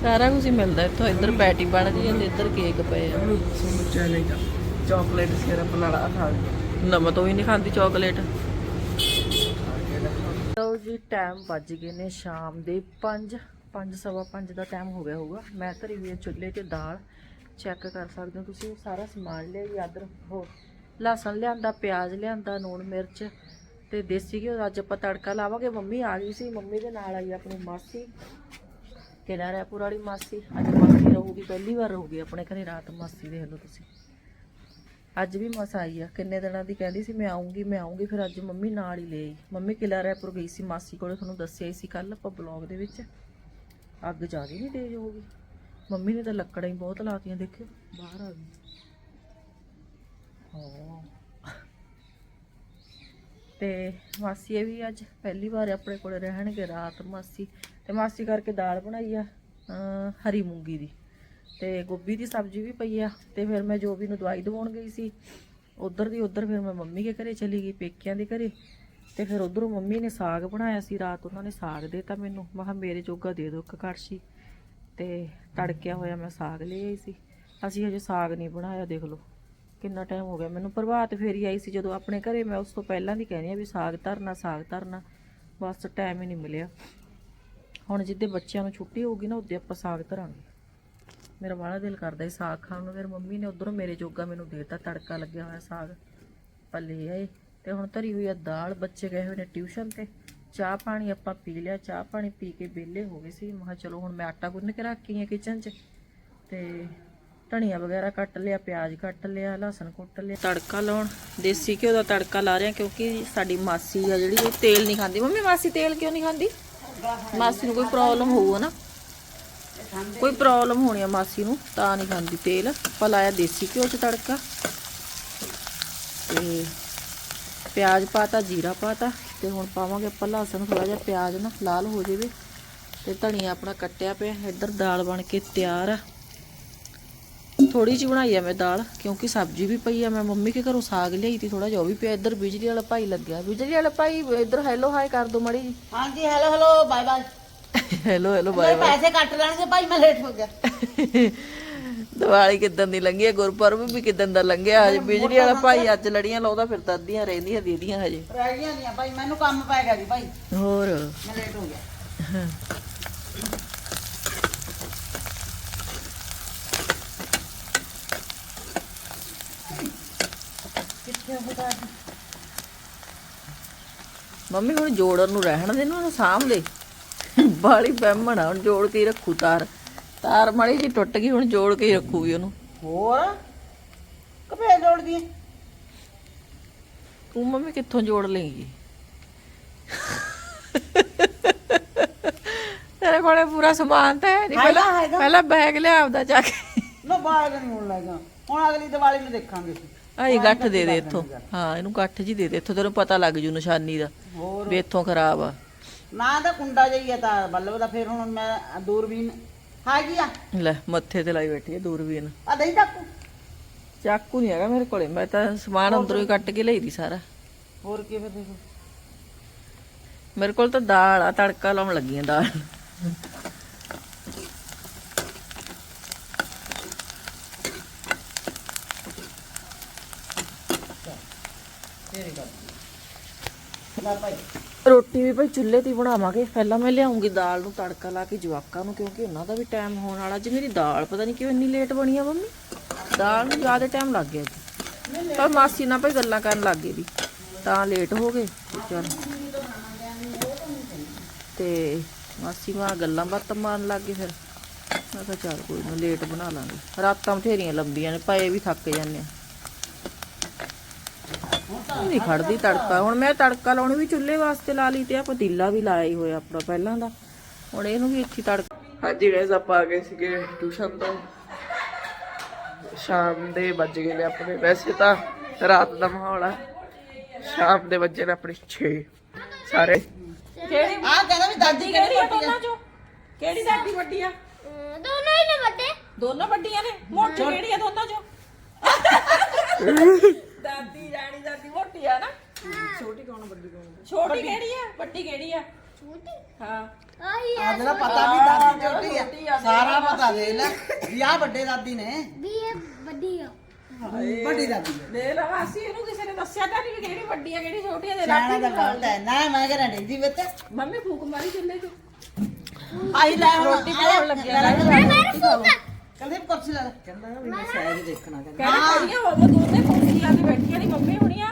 ਸਾਰਾ ਕੁਝ ਹੀ ਮਿਲਦਾ ਇੱਥੋਂ ਇੱਧਰ ਪੈਟੀ ਬਣਦੀ ਜਾਂਦੀ ਇੱਧਰ ਕੇਕ ਪਏ ਆ। ਚਾਕਲੇਟ ਸਿਰਪ ਨਾਲ ਆ ਖਾ ਨਾ ਤੋਂ ਤਾਂ ਹੀ ਨਹੀਂ ਖਾਂਦੀ ਚਾਕਲੇਟ ਲਓ ਜੀ ਟਾਈਮ ਵੱਜ ਗਏ ਨੇ ਸ਼ਾਮ ਦੇ 5 5 ਸਵਾ 5 ਦਾ ਟਾਈਮ ਹੋ ਗਿਆ ਹੋਊਗਾ। ਮੈਂ ਧਰੀ ਵੀ ਚੁੱਲ੍ਹੇ ਤੇ ਦਾਲ। ਚੈੱਕ ਕਰ ਸਕਦੇ ਹੋ ਤੁਸੀਂ, ਸਾਰਾ ਸਮਾਨ ਲਿਆ ਜੀ ਅਦਰ ਲਸਣ ਲਿਆਂਦਾ, ਪਿਆਜ਼ ਲਿਆਂਦਾ, ਨੂਣ ਮਿਰਚ ਤੇ ਦੇਸੀ ਘਿਓ ਦਾ ਅੱਜ ਆਪਾਂ ਤੜਕਾ ਲਾਵਾਂਗੇ। ਮੰਮੀ ਆ ਗਈ ਸੀ, ਮੰਮੀ ਦੇ ਨਾਲ ਆਈ ਆਪਣੀ ਮਾਸੀ, ਕਿਹੜਾ ਰਾਇਪੁਰ ਵਾਲੀ ਮਾਸੀ। ਅੱਜ ਮਾਸੀ ਰਹੂਗੀ, ਪਹਿਲੀ ਵਾਰ ਰਹੂਗੀ ਆਪਣੇ ਘਰੇ, ਰਾਤ ਮਾਸੀ ਦੇਖ ਲਓ ਤੁਸੀਂ। ਅੱਜ ਵੀ ਮਸ ਆਈ ਆ। ਕਿੰਨੇ ਦਿਨਾਂ ਦੀ ਕਹਿੰਦੀ ਸੀ, ਮੈਂ ਆਉਂਗੀ ਮੈਂ ਆਉਂਗੀ ਫਿਰ ਅੱਜ ਮੰਮੀ ਨਾਲ ਹੀ ਲੈ ਮੰਮੀ ਕਿਲਾ ਰਾਏਪੁਰ ਗਈ ਸੀ, ਮਾਸੀ ਕੋਲੇ ਤੁਹਾਨੂੰ ਦੱਸਿਆ ਹੀ ਸੀ ਕੱਲ ਆਪਾਂ ਬਲੌਗ ਦੇ ਵਿੱਚ। ਅੱਗ ਜ਼ਿਆਦਾ ਨਹੀਂ ਤੇਜ਼ ਹੋ ਗਈ। ਮੰਮੀ ਨੇ ਤਾਂ ਲੱਕੜਾਂ ਹੀ ਬਹੁਤ ਲਾਤੀਆਂ, ਦੇਖਿਓ, ਬਾਹਰ ਆ ਗਈ। ਹਾਂ। ਤੇ ਮਾਸੀ ਇਹ ਵੀ ਅੱਜ ਪਹਿਲੀ ਵਾਰ ਆਪਣੇ ਕੋਲੇ ਰਹਿਣਗੇ ਰਾਤ ਮਾਸੀ। ਤੇ ਮਾਸੀ ਕਰਕੇ ਦਾਲ ਬਣਾਈ ਆ ਹਰੀ ਮੂੰਗੀ ਦੀ। ਤੇ ਗੋਭੀ ਦੀ ਸਬਜ਼ੀ ਵੀ ਪਈ ਆ ਤੇ ਫਿਰ ਮੈਂ ਜੋ ਵੀ ਨੂੰ ਦਵਾਈ ਦਵਾਉਣ ਗਈ ਸੀ। ਉਧਰ ਦੀ ਉਧਰ ਫਿਰ ਮੈਂ ਮੰਮੀ ਦੇ ਘਰੇ ਚਲੀ ਗਈ, ਪੇਕਿਆਂ ਦੇ ਘਰੇ। ਤੇ ਫਿਰ ਉਧਰੋਂ ਮੰਮੀ ਨੇ ਸਾਗ ਬਣਾਇਆ ਸੀ ਰਾਤ, ਉਹਨਾਂ ਨੇ ਸਾਗ ਦੇਤਾ ਮੈਨੂੰ। ਮੈਂ ਕਿਹਾ ਮੇਰੇ ਜੋਗਾ ਦੇ ਦਿਓ ਇੱਕ ਕੜਛੀ ਤੇ ਤੜਕਿਆ ਹੋਇਆ ਮੈਂ ਸਾਗ ਲੈ ਆਈ ਸੀ। ਅਸੀਂ ਹਜੇ ਸਾਗ ਨਹੀਂ ਬਣਾਇਆ, ਦੇਖ ਲਓ ਕਿੰਨਾ ਟਾਈਮ ਹੋ ਗਿਆ। ਮੈਨੂੰ ਪ੍ਰਭਾਤ ਫੇਰੀ ਆਈ ਸੀ ਜਦੋਂ ਆਪਣੇ ਘਰੇ, ਮੈਂ ਉਸ ਤੋਂ ਪਹਿਲਾਂ ਦੀ ਕਹਿੰਦੀ ਆ ਵੀ ਸਾਗ ਧਰਨਾ ਸਾਗ ਧਰਨਾ। ਬਸ ਟਾਈਮ ਹੀ ਨਹੀਂ ਮਿਲਿਆ। ਹੁਣ ਜਿੱਦੇ ਬੱਚਿਆਂ ਨੂੰ ਛੁੱਟੀ ਹੋਊਗੀ ਨਾ ਉਹਦੇ ਆਪਾਂ ਸਾਗ ਧਰਾਂਗੇ। ਮੇਰਾ ਬੜਾ ਦਿਲ ਕਰਦਾ ਸੀ ਸਾਗ ਖਾਣ ਨੂੰ। ਫਿਰ ਮੰਮੀ ਨੇ ਉਧਰੋਂ ਮੇਰੇ ਜੋਗਾ ਮੈਨੂੰ ਦੇਤਾ, ਤੜਕਾ ਲੱਗਿਆ ਹੋਇਆ ਸਾਗ। ਪੱਲੇ ਆਏ ਤੇ ਹੁਣ ਧਰੀ ਹੋਈ ਆ ਦਾਲ, ਬੱਚੇ ਗਏ ਹੋਏ ਨੇ ਟਿਊਸ਼ਨ ਤੇ। ਚਾਹ ਪਾਣੀ ਆਪਾਂ ਪੀ ਲਿਆ, ਚਾਹ ਪਾਣੀ ਪੀ ਕੇ ਵਿਹਲੇ ਹੋ ਗਏ ਸੀ। ਮੈਂ ਚਲੋ ਹੁਣ ਮੈਂ ਆਟਾ ਗੁੰਨ ਕੇ ਰੱਖੀ ਆ ਕਿਚਨ 'ਚ। ਤੇ ਧਨੀਆ ਵਗੈਰਾ ਕੱਟ ਲਿਆ, ਪਿਆਜ਼ ਕੱਟ ਲਿਆ, ਲਸਣ ਕੁੱਟ ਲਿਆ। ਤੜਕਾ ਲਾਉਣ, ਦੇਸੀ ਘਿਓ ਦਾ ਤੜਕਾ ਲਾ ਰਹੇ ਕਿਉਂਕਿ ਸਾਡੀ ਮਾਸੀ ਆ ਜਿਹੜੀ, ਉਹ ਤੇਲ ਨਹੀਂ ਖਾਂਦੀ। ਮੰਮੀ, ਮਾਸੀ ਤੇਲ ਕਿਉਂ ਨਹੀਂ ਖਾਂਦੀ? ਮਾਸੀ ਨੂੰ ਕੋਈ ਪ੍ਰੋਬਲਮ ਹੋਊ ਨਾ। ਕੋਈ ਪ੍ਰੋਬਲਮ ਹੋਣੀ ਆ ਮਾਸੀ ਨੂੰ, ਤਾਂ ਨਹੀਂ ਖਾਂਦੀ ਤੇਲ। ਆਪਾਂ ਲਾਇਆ ਦੇਸੀ ਘਿਓ ਚ ਤੜਕਾ। ਤੇ ਪਿਆਜ਼ ਪਾਤਾ, ਜੀਰਾ ਪਾਤਾ। ਤੇ ਹੁਣ ਪਾਵਾਂਗੇ ਆਪਾਂ ਲਸਣ ਥੋੜਾ ਜਿਹਾ ਪਿਆਜ਼ ਨਾ, ਲਾਲ ਹੋ ਜਾਵੇ। ਤੇ ਧਨੀਆ ਆਪਣਾ ਕੱਟਿਆ ਪਿਆ, ਇੱਧਰ ਦਾਲ ਬਣ ਕੇ ਤਿਆਰ ਆ। ਥੋੜੀ ਜਿਹੀ ਬਣਾਈ ਆ ਮੈਂ ਦਾਲ, ਕਿਉਂਕਿ ਸਬਜ਼ੀ ਵੀ ਪਈ ਆ। ਮੈਂ ਮੰਮੀ ਕੇ ਘਰੋਂ ਸਾਗ ਲਿਆਈ ਤੀ ਥੋੜਾ ਜਿਹਾ, ਉਹ ਵੀ ਪਿਆ। ਇੱਧਰ ਬਿਜਲੀ ਵਾਲਾ ਭਾਈ ਲੱਗਿਆ। ਬਿਜਲੀ ਵਾਲਾ ਭਾਈ, ਇੱਧਰ ਹੈਲੋ ਹਾਈ ਕਰ ਦੋ ਮੜੀ ਜੀ ਹਾਂਜੀ hello hello bye bye hello hello ਮੇਰੇ ਬਾਏ ਪੈਸੇ ਕੱਟ ਲੈਣਗੇ ਭਾਈ ਮੈਂ ਲੇਟ ਹੋ ਗਿਆ। ਦੀਵਾਲੀ ਕਿਦਾਂ ਦੀ ਲੰਘੀ ਹੈ ਗੁਰਪੁਰਬ ਵੀ ਕਿਦਾਂ ਦਾ ਲੰਘਿਆ? ਹਜੇ ਬਿਜਲੀ ਵਾਲਾ ਭਾਈ ਅੱਜ ਲੜੀਆਂ ਲਾਉਂਦਾ ਫਿਰਦਾ ਅੱਧੀਆਂ ਰਹਿੰਦੀਆਂ ਦੀਦੀਆਂ ਹਜੇ। ਰਹਿ ਗਈਆਂ ਦੀਆਂ ਭਾਈ ਮੈਨੂੰ ਕੰਮ ਪੈ ਗਿਆ ਜੀ ਭਾਈ। ਹੋਰ? ਮੈਂ ਲੇਟ ਹੋ ਗਿਆ। ਮੰਮੀ ਹੁਣ ਜੋੜਨ ਨੂੰ ਰਹਿਣ ਦੇ ਨੂੰ ਸਾਂਭ ਦੇ। ਬਾਲੀ ਬਹਿਮਣ ਆ ਹੁਣ ਜੋੜ ਕੇ ਹੀ ਰੱਖੂ ਤਾਰ। ਤਾਰ ਮਾੜੀ ਜੀ ਟੁੱਟ ਗਈ ਹੁਣ ਜੋੜ ਕੇ ਹੀ ਰੱਖੂਗੀ ਉਹਨੂੰ। ਹੋਰ? ਕਪੇ ਜੋੜਦੀ ਹੈ ਤੂੰ ਮੰਮੀ ਕਿੱਥੋਂ ਜੋੜ ਲੇਂਗੀ ਤੇਰੇ ਕੋਲੇ ਪੂਰਾ ਸਮਾਨ ਤਾਂ ਹੈ ਨਹੀਂ ਹੈਗਾ, ਪਹਿਲਾਂ ਹੈਗਾ। ਪਹਿਲਾਂ ਬੈਗ ਲਿਆ ਆਪਦਾ ਜਾ ਕੇ। ਨਾ ਬਾਹਰ ਨਹੀਂ ਹੋਣ ਲੱਗਾ ਹੁਣ ਅਗਲੀ ਦੀਵਾਲੀ ਨੂੰ ਦੇਖਾਂਗੇ ਆਈ ਗੱਠ ਦੇ ਦੇ ਇੱਥੋਂ। ਹਾਂ ਇਹਨੂੰ ਗੱਠ ਜੀ ਦੇ ਦੇ। ਇੱਥੋਂ ਤੈਨੂੰ ਪਤਾ ਲੱਗ ਜੂ ਨਿਸ਼ਾਨੀ ਦਾ ਹੋਰ? ਵੀ ਇੱਥੋਂ ਖਰਾਬ ਆ। ਨਾ ਤਾਂ ਕੁੰਡਾ ਜਾਈਏ ਤਾਂ ਬੱਲਬ ਦਾ ਫਿਰ ਹੁਣ ਮੈਂ ਦੂਰਬੀਨ ਹੈਗੀ ਆ। ਲੈ ਮੱਥੇ ਤੇ ਲਾਈ ਬੈਠੀ ਹੈ ਦੂਰਬੀਨ। ਆ ਨਹੀਂ ਚਾਕੂ। ਚਾਕੂ ਨਹੀਂ ਹੈਗਾ ਮੇਰੇ ਕੋਲੇ ਮੈਂ ਤਾਂ ਸਮਾਨ ਅੰਦਰੋਂ ਹੀ ਕੱਟ ਕੇ ਲਈ ਦੀ ਸਾਰਾ। ਹੋਰ ਕੀ ਫਿਰ ਦੇਖੋ। ਮੇਰੇ ਕੋਲ ਤਾਂ ਦਾਲ ਆ ਤੜਕਾ ਲਾਉਣ ਲੱਗੀ ਆ ਦਾਲ ਲੈ ਭਾਈ। ਰੋਟੀ ਵੀ ਭਾਈ ਚੁੱਲ੍ਹੇ ਤੇ ਬਣਾਵਾਂਗੇ। ਪਹਿਲਾਂ ਮੈਂ ਲਿਆਉਂਗੀ ਦਾਲ ਨੂੰ ਤੜਕਾ ਲਾ ਕੇ ਜਵਾਕਾਂ ਨੂੰ, ਕਿਉਂਕਿ ਉਹਨਾਂ ਦਾ ਵੀ ਟਾਈਮ ਹੋਣ ਵਾਲਾ। ਅੱਜ ਮੇਰੀ ਦਾਲ ਪਤਾ ਨਹੀਂ ਕਿਉਂ ਇੰਨੀ ਲੇਟ ਬਣੀ ਆ ਮੰਮੀ। ਦਾਲ ਨੂੰ ਜ਼ਿਆਦਾ ਟਾਈਮ ਲੱਗ ਗਿਆ ਜੀ ਪਰ ਮਾਸੀ ਨਾਲ ਭਾਈ ਗੱਲਾਂ ਕਰਨ ਲੱਗ ਗਈ ਦੀ ਤਾਂ ਲੇਟ ਹੋ ਗਏ। ਚਲ। ਤੇ ਮਾਸੀ ਮਾਂ ਗੱਲਾਂ ਬਾਤਾਂ ਮਾਰਨ ਲੱਗ ਗਏ ਫਿਰ। ਮੈਂ ਕਿਹਾ ਚੱਲ ਕੋਈ ਨਾ ਲੇਟ ਬਣਾ ਲਾਂਗੇ। ਰਾਤਾਂ ਬਥੇਰੀਆਂ ਲੰਬੀਆਂ ਨੇ, ਪਏ ਵੀ ਥੱਕ ਜਾਂਦੇ ਆ। ਨਹੀਂ ਖੜਦੀ ਤੜਕਾ। ਹੁਣ ਮੈਂ ਤੜਕਾ ਲਾਉਣੀ ਵੀ ਚੁੱਲ੍ਹੇ ਵਾਸਤੇ ਲਾ ਲਈ ਤੇ ਆ ਪਤੀਲਾ ਵੀ ਲਾਇਆ ਹੀ ਹੋਇਆ ਆਪਣਾ ਪਹਿਲਾਂ ਦਾ। ਹੁਣ ਇਹਨੂੰ ਵੀ ਇੱਥੇ ਤੜਕਾ ਹਾਂਜੀ ਗਾਇਸ ਆਪਾਂ ਆ ਗਏ ਸੀਗੇ ਟਿਊਸ਼ਨ ਤੋਂ। ਸ਼ਾਮ ਦੇ ਵੱਜ ਗਏ ਨੇ ਆਪਣੇ। ਵੈਸੇ ਤਾਂ ਰਾਤ ਦਾ ਮਾਹੌਲ ਆ। ਸ਼ਾਮ ਦੇ ਵੱਜੇ ਨੇ ਆਪਣੇ 6 ਸਾਰੇ। ਕਿਹੜੀ ਆ ਕਹਿੰਦਾ ਵੀ ਦਾਦੀ ਕਿਹੜੀ ਆ ਦੋਨਾਂ ਚੋਂ? ਕਿਹੜੀ ਦਾਦੀ ਵੱਡੀ ਆ? ਦੋਨੋਂ ਹੀ ਨੇ ਵੱਡੇ। ਦੋਨੋਂ ਵੱਡੀਆਂ ਨੇ? ਮੋਟੀ ਕਿਹੜੀ ਆ ਦੋਨਾਂ ਚੋਂ? ਦਾਦੀ ਰਾਣੀ ਦਾਦੀ ਮੋਟੀ ਆ ਨਾ ਛੋਟੀ ਕੌਣ ਵੱਡੀ ਕੌਣ ਛੋਟੀ ਕਿਹੜੀ ਆ ਵੱਡੀ ਕਿਹੜੀ ਆ ਛੋਟੀ ਹਾਂ ਆਹੀ ਆ ਆ ਜਿਹੜਾ ਪਤਾ ਵੀ ਦਾਦੀ ਛੋਟੀ ਆ ਸਾਰਾ ਪਤਾ ਦੇ ਲੈ ਵੀ ਆ ਵੱਡੇ ਦਾਦੀ ਨੇ ਵੀ ਇਹ ਵੱਡੀ ਆ ਵੱਡੀ ਦਾਦੀ ਨੇ ਦੇ ਲਾ ਮਾਸੀ ਇਹਨੂੰ ਕਿਸੇ ਨੇ ਦੱਸਿਆ ਤਾਂ ਨਹੀਂ ਵੀ ਕਿਹੜੀ ਵੱਡੀ ਆ ਕਿਹੜੀ ਛੋਟੀ ਆ ਦੇ ਸਿਆਣਾ ਦਾ ਹੈ ਨਾ ਮੈਂ ਕਹਿੰਦਾ ਨਹੀਂ ਦੀ ਵਿੱਚ ਮੰਮੀ ਫੂਕ ਮਾਰੀ ਚੁੱਲ੍ਹੇ 'ਚ ਆਈ ਲੈ ਹੁਣ, ਰੋਟੀ ਬਣਾਉਣ ਲੱਗਿਆ ਨਾ ਮੇਰੇ ਫੂਕ ਕਹਿੰਦੇ ਕੁਰਸੀ ਲੈ ਲੈ ਕਹਿੰਦਾ ਵੀ ਮੈਂ ਸਹਿਜ ਦੇਖਣਾ ਕਹਿੰਦਾ। ਕਹਿੰਦਾ ਖੜੀਆਂ ਹੋਵੋ ਦੋਨੇ ਕੁਰਸੀ ਲਾ ਕੇ ਬੈਠੀਆਂ ਨਹੀਂ ਮੰਮੀ ਹੁਣੀਆਂ।